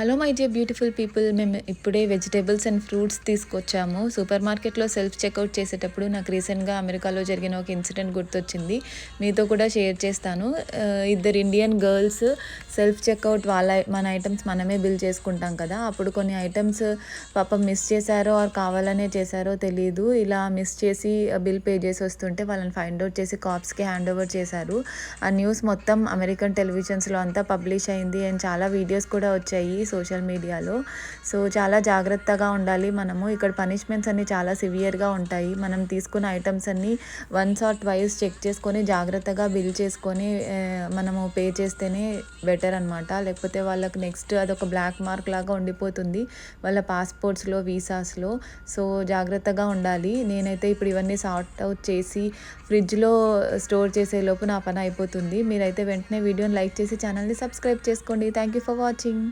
Hello my dear beautiful people మేము ఇప్పుడే vegetables and fruits తీసుకొచ్చాము. సూపర్ మార్కెట్లో సెల్ఫ్ చెక్అవుట్ చేసేటప్పుడు నాకు రీసెంట్గా అమెరికాలో జరిగిన ఒక ఇన్సిడెంట్ గుర్తొచ్చింది. మీతో కూడా షేర్ చేస్తాను. ఇద్దరు ఇండియన్ గర్ల్స్ సెల్ఫ్ చెక్అవుట్ వాళ్ళ మన ఐటమ్స్ మనమే బిల్ చేసుకుంటాం కదా. అప్పుడు కొన్ని ఐటమ్స్ పాపం మిస్ చేశారో ఆర్ కావాలనే చేశారో తెలియదు ఇలా మిస్ చేసి బిల్ పే చేసి వస్తుంటే వాళ్ళని ఫైండ్ అవుట్ చేసి కాప్స్కి హ్యాండ్ ఓవర్ చేశారు. ఆ న్యూస్ మొత్తం అమెరికన్ టెలివిజన్స్లో అంతా పబ్లిష్ అయింది. అండ్ చాలా వీడియోస్ కూడా వచ్చాయి. సోషల్ మీడియాలో. సో చాలా జాగ్రత్తగా ఉండాలి మనము. ఇక్కడ పనిష్మెంట్స్ అన్ని చాలా సివియర్గా ఉంటాయి. మనం తీసుకున్న ఐటమ్స్ అన్నీ వన్స్ ఆర్ ట్వైస్ చెక్ చేసుకొని జాగ్రత్తగా బిల్ చేసుకొని మనము పే చేస్తేనే బెటర్ అనమాట లేకపోతే వాళ్ళకి నెక్స్ట్ అదొక బ్లాక్ మార్క్ లాగా ఉండిపోతుంది. వాళ్ళ పాస్పోర్ట్స్లో వీసాస్లో. సో జాగ్రత్తగా ఉండాలి. నేనైతే ఇప్పుడు ఇవన్నీ సార్ట్ అవుట్ చేసి ఫ్రిడ్జ్లో స్టోర్ చేసే లోపు నా పని అయిపోతుంది. మీరైతే వెంటనే వీడియోని లైక్ చేసి ఛానల్ని సబ్స్క్రైబ్ చేసుకోండి. Thank you for watching.